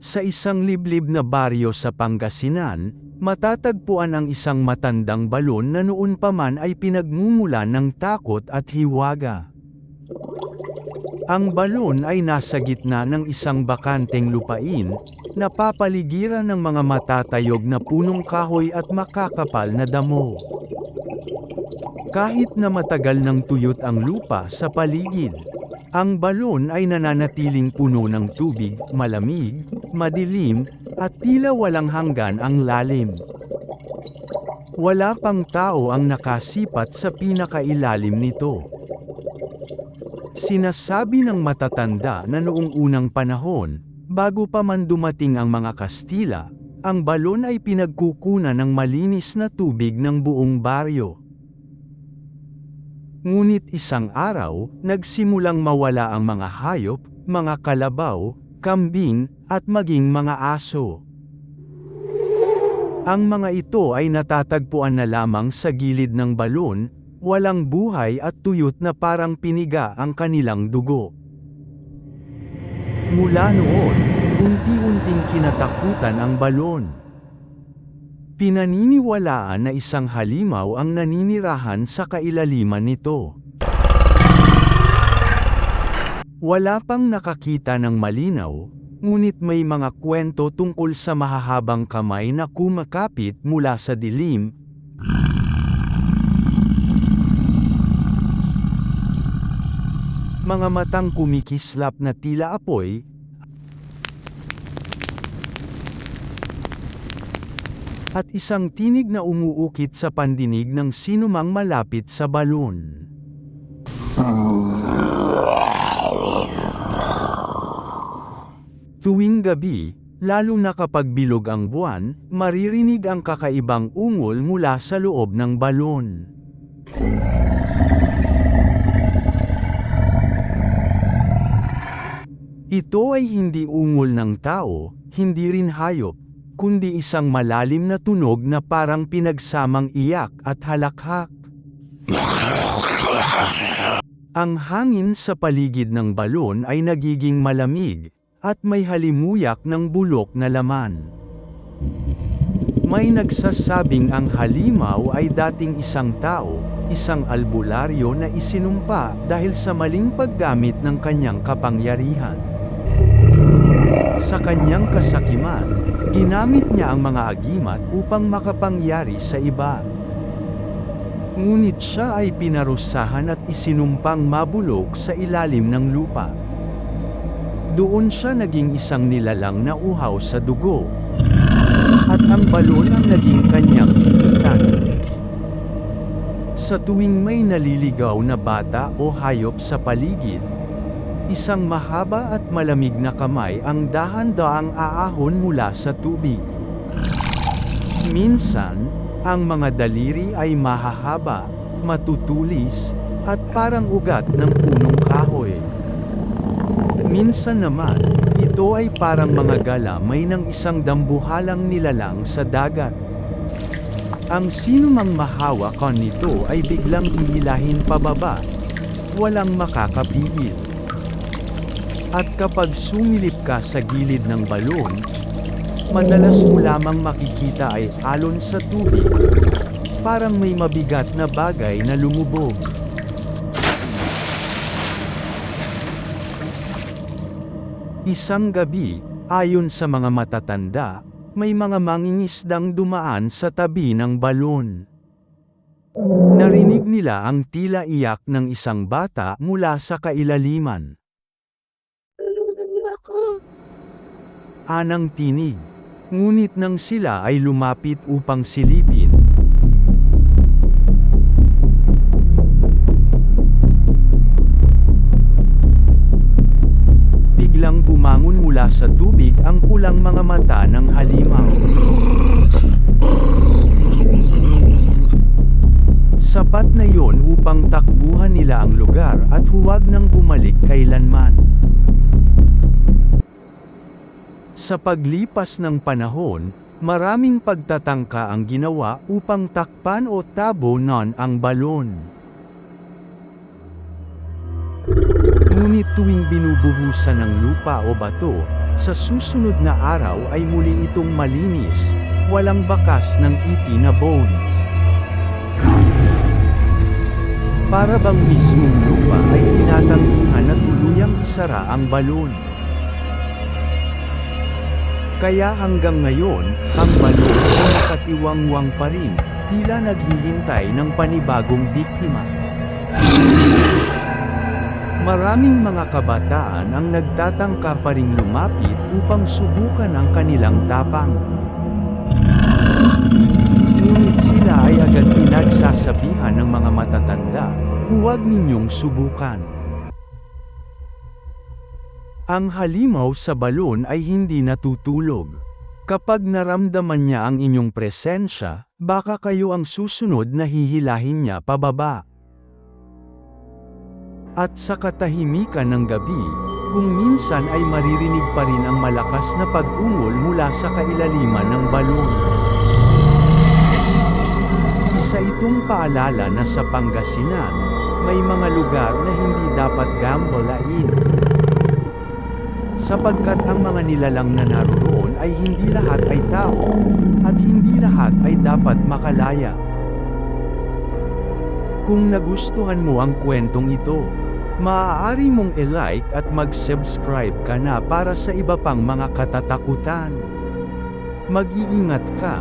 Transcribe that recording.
Sa isang liblib na baryo sa Pangasinan, matatagpuan ang isang matandang balon na noon pa man ay pinagmumulan ng takot at hiwaga. Ang balon ay nasa gitna ng isang bakanteng lupain, napapaligiran ng mga matatayog na punong kahoy at makakapal na damo. Kahit na matagal ng tuyot ang lupa sa paligid, ang balon ay nananatiling puno ng tubig, malamig, madilim, at tila walang hanggan ang lalim. Wala pang tao ang nakasipat sa pinakailalim nito. Sinasabi ng matatanda na noong unang panahon, bago pa man dumating ang mga Kastila, ang balon ay pinagkukunan ng malinis na tubig ng buong baryo. Ngunit isang araw, nagsimulang mawala ang mga hayop, mga kalabaw, kambing, at maging mga aso. Ang mga ito ay natatagpuan na lamang sa gilid ng balon, walang buhay at tuyot na parang piniga ang kanilang dugo. Mula noon, unti-unting kinatakutan ang balon. Pinaniniwalaan na isang halimaw ang naninirahan sa kailaliman nito. Wala pang nakakita ng malinaw, ngunit may mga kwento tungkol sa mahahabang kamay na kumakapit mula sa dilim, mga matang kumikislap na tila apoy, at isang tinig na umuukit sa pandinig ng sinumang malapit sa balon. Tuwing gabi, lalo na kapag bilog ang buwan, maririnig ang kakaibang ungol mula sa loob ng balon. Ito ay hindi ungol ng tao, hindi rin hayop, kundi isang malalim na tunog na parang pinagsamang iyak at halakhak. Ang hangin sa paligid ng balon ay nagiging malamig, at may halimuyak ng bulok na laman. May nagsasabing ang halimaw ay dating isang tao, isang albularyo na isinumpa dahil sa maling paggamit ng kanyang kapangyarihan. Sa kanyang kasakiman, ginamit niya ang mga agimat upang makapangyari sa iba. Ngunit siya ay pinarusahan at isinumpang mabulok sa ilalim ng lupa. Doon siya naging isang nilalang na uhaw sa dugo. At ang balon ang naging kanyang pilitan. Sa tuwing may naliligaw na bata o hayop sa paligid, isang mahaba at malamig na kamay ang dahan-daang aahon mula sa tubig. Minsan, ang mga daliri ay mahahaba, matutulis, at parang ugat ng punong kahoy. Minsan naman, ito ay parang mga galamay ng isang dambuhalang nilalang sa dagat. Ang sinumang mahawakan nito ay biglang hihilahin pababa. Walang makakapigil. At kapag sumilip ka sa gilid ng balon, madalas mo lamang makikita ay alon sa tubig. Parang may mabigat na bagay na lumubog. Isang gabi, ayon sa mga matatanda, may mga mangingisdang dumaan sa tabi ng balon. Narinig nila ang tila iyak ng isang bata mula sa kailaliman. Anang tinig. Ngunit nang sila ay lumapit upang silipin, biglang bumangon mula sa tubig ang pulang mga mata ng halimaw. Sapat na yon upang takbuhan nila ang lugar at huwag nang bumalik kailanman. Sa paglipas ng panahon, maraming pagtatangka ang ginawa upang takpan o tabonan ang balon. Ngunit tuwing binubuhusan ng lupa o bato, sa susunod na araw ay muli itong malinis, walang bakas ng iti na bone. Para bang mismong lupa ay tinatanggihan na tuluyang isara ang balon. Kaya hanggang ngayon, ang balon ay nakatiwangwang pa rin, tila naghihintay ng panibagong biktima. Maraming mga kabataan ang nagtatangka pa ring lumapit upang subukan ang kanilang tapang. Ngunit sila ay agad pinagsasabihan ng mga matatanda, huwag ninyong subukan. Ang halimaw sa balon ay hindi natutulog. Kapag naramdaman niya ang inyong presensya, baka kayo ang susunod na hihilahin niya pababa. At sa katahimikan ng gabi, kung minsan ay maririnig pa rin ang malakas na pag-ungol mula sa kailaliman ng balon. Isa itong paalala na sa Pangasinan, may mga lugar na hindi dapat gambolain. Sapagkat ang mga nilalang na naroon ay hindi lahat ay tao, at hindi lahat ay dapat makalaya. Kung nagustuhan mo ang kwentong ito, maaari mong i-like at mag-subscribe ka na para sa iba pang mga katatakutan. Mag-iingat ka,